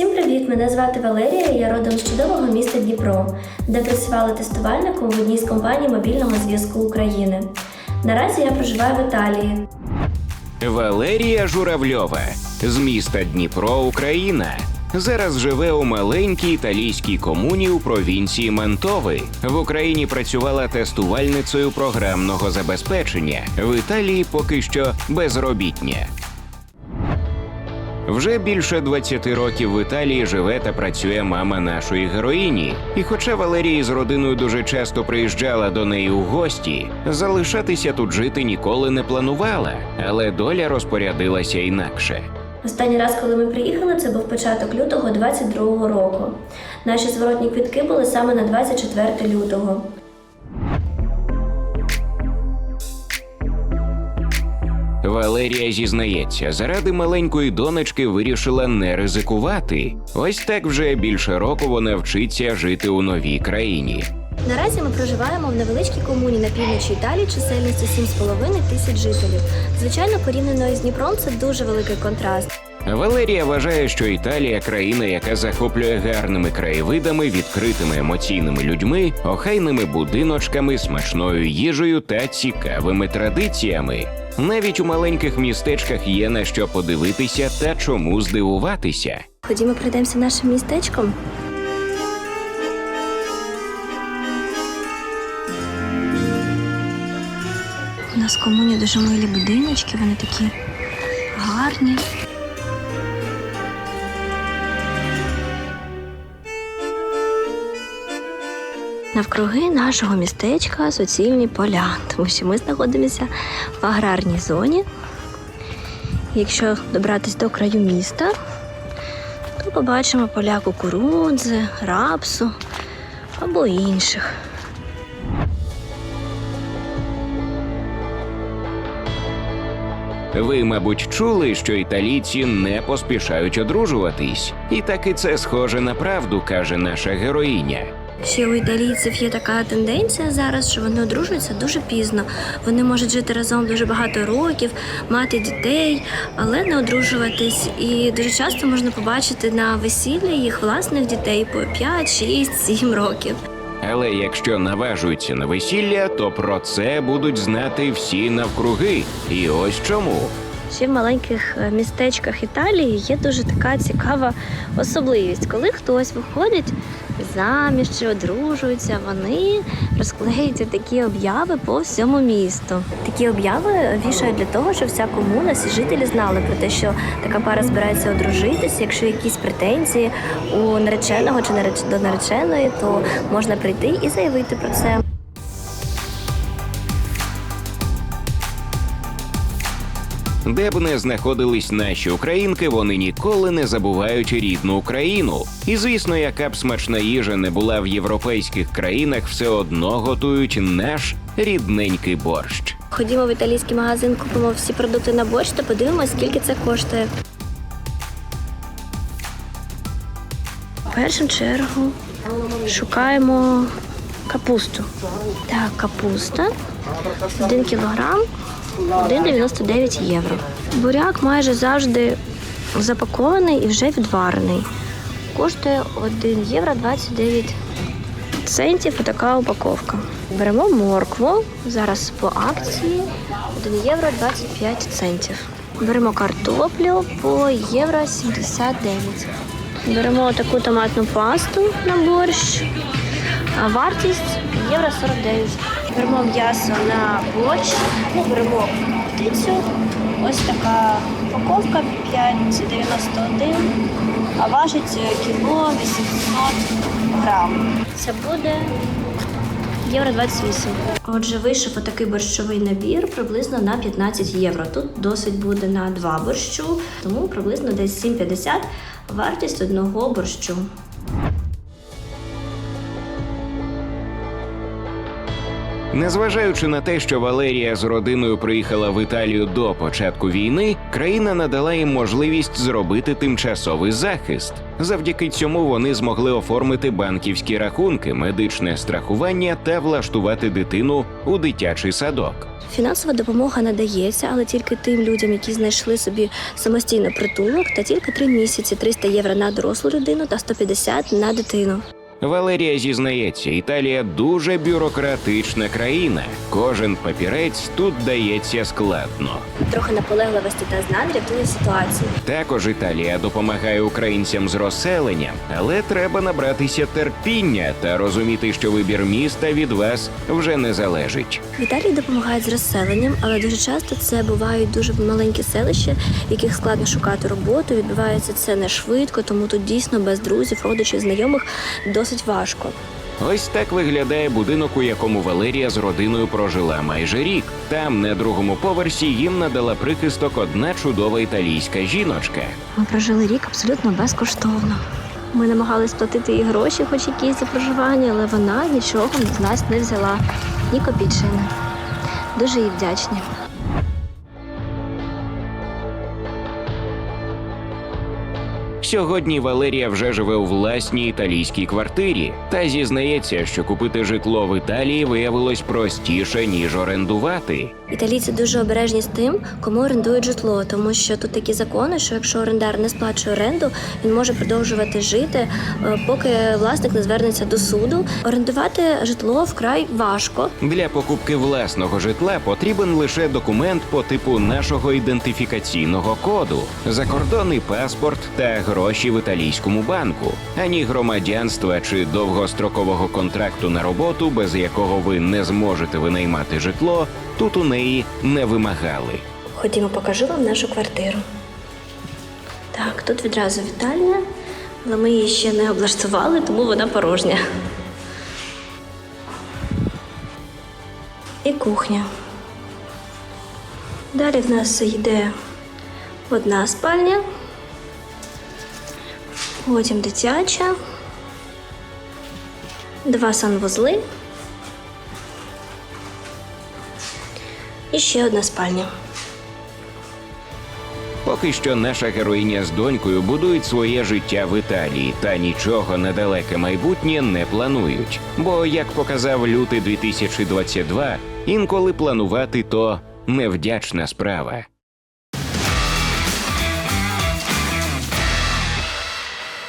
Всім привіт! Мене звати Валерія. Я родом з чудового міста Дніпро, де працювала тестувальником в одній з компаній мобільного зв'язку України. Наразі я проживаю в Італії. Валерія Журавльова з міста Дніпро, Україна. Зараз живе у маленькій італійській комуні у провінції Мантови. В Україні працювала тестувальницею програмного забезпечення. В Італії поки що безробітня. Вже більше 20 років в Італії живе та працює мама нашої героїні. І хоча Валерія з родиною дуже часто приїжджала до неї у гості, залишатися тут жити ніколи не планувала, але доля розпорядилася інакше. Останній раз, коли ми приїхали, це був початок лютого 22-го року. Наші зворотні квітки були саме на 24 лютого. Валерія зізнається, заради маленької донечки вирішила не ризикувати. Ось так вже більше року вона вчиться жити у новій країні. Наразі ми проживаємо в невеличкій комуні на півночі Італії чисельністю 7,5 тисяч жителів. Звичайно, порівняно із Дніпром це дуже великий контраст. Валерія вважає, що Італія країна, яка захоплює гарними краєвидами, відкритими емоційними людьми, охайними будиночками, смачною їжею та цікавими традиціями. Навіть у маленьких містечках є на що подивитися та чому здивуватися. Ходімо, пройдемося нашим містечком. У нас комуні дуже милі будиночки, вони такі гарні. Навкруги нашого містечка суцільні поля, тому що ми знаходимося в аграрній зоні. Якщо добратися до краю міста, то побачимо поля кукурудзи, рапсу або інших. Ви, мабуть, чули, що італійці не поспішають одружуватись, і таки це схоже на правду, каже наша героїня. Ще у італійців є така тенденція зараз, що вони одружуються дуже пізно. Вони можуть жити разом дуже багато років, мати дітей, але не одружуватись. І дуже часто можна побачити на весіллі їх власних дітей по 5, 6, 7 років. Але якщо наважуються на весілля, то про це будуть знати всі навкруги. І ось чому. Ще в маленьких е, містечках Італії є дуже така цікава особливість. Коли хтось виходить заміж чи одружуються, вони розклеються такі обяви по всьому місту. Такі обяви вішають для того, щоб вся комуна, всі жителі знали про те, що така пара збирається одружитися. Якщо якісь претензії у нареченого чи до нареченої, то можна прийти і заявити про це. Де б не знаходились наші українки, вони ніколи не забувають рідну Україну. І звісно, яка б смачна їжа не була в європейських країнах, все одно готують наш рідненький борщ. Ходімо в італійський магазин, купимо всі продукти на борщ та подивимося, скільки це коштує. Першу чергу шукаємо капусту. Так, капуста. 1 кілограм 1,99 євро. Буряк майже завжди запакований і вже відварений. Коштує 1 євро 29 центів така упаковка. Беремо моркву. Зараз по акції 1 євро 25 центів. Беремо картоплю по євро 79. Беремо таку томатну пасту на борщ. А вартість євро 49. Беремо м'ясо на борщ. Ну, беремо птицю. Ось така упаковка 5,91. А важить кіло 800 грам. Це буде євро 28. Отже, вийшов отакий борщовий набір приблизно на 15 євро. Тут досить буде на два борщу, тому приблизно десь 7,50 вартість одного борщу. Незважаючи на те, що Валерія з родиною приїхала в Італію до початку війни, країна надала їм можливість зробити тимчасовий захист. Завдяки цьому вони змогли оформити банківські рахунки, медичне страхування та влаштувати дитину у дитячий садок. Фінансова допомога надається, але тільки тим людям, які знайшли собі самостійно притулок, та тільки три місяці 300 євро на дорослу людину та 150 на дитину. Валерія зізнається, Італія дуже бюрократична країна. Кожен папірець тут дається складно. Трохи наполегливості та знань рятує ситуацію. Також Італія допомагає українцям з розселенням, але треба набратися терпіння та розуміти, що вибір міста від вас вже не залежить. В Італії допомагають з розселенням, але дуже часто це бувають дуже маленькі селища, в яких складно шукати роботу. Відбувається це не швидко, тому тут дійсно без друзів, родичів, знайомих досить важко. Ось так виглядає будинок, у якому Валерія з родиною прожила майже рік. Там, на другому поверсі, їм надала прихисток одна чудова італійська жіночка. Ми прожили рік абсолютно безкоштовно. Ми намагались платити їй гроші, хоч якісь за проживання, але вона нічого з нас не взяла, ні копійчини. Дуже їй вдячні. Сьогодні Валерія вже живе у власній італійській квартирі та зізнається, що купити житло в Італії виявилось простіше ніж орендувати. Італійці дуже обережні з тим, кому орендують житло, тому що тут такі закони, що якщо орендар не сплачує оренду, він може продовжувати жити, е, поки власник не звернеться до суду. Орендувати житло вкрай важко. Для покупки власного житла потрібен лише документ по типу нашого ідентифікаційного коду, закордонний паспорт та гроші в італійському банку, ані громадянства чи довгострокового контракту на роботу, без якого ви не зможете винаймати житло, тут у неї не вимагали. Ходімо, покажу вам нашу квартиру. Так, тут відразу вітальня, але ми її ще не облаштували, тому вона порожня. І кухня. Далі в нас йде одна спальня, потім дитяча, два санвузли і ще одна спальня. Поки що наша героїня з донькою будують своє життя в Італії та нічого недалеке майбутнє не планують. Бо, як показав лютий 2022, інколи планувати то невдячна справа.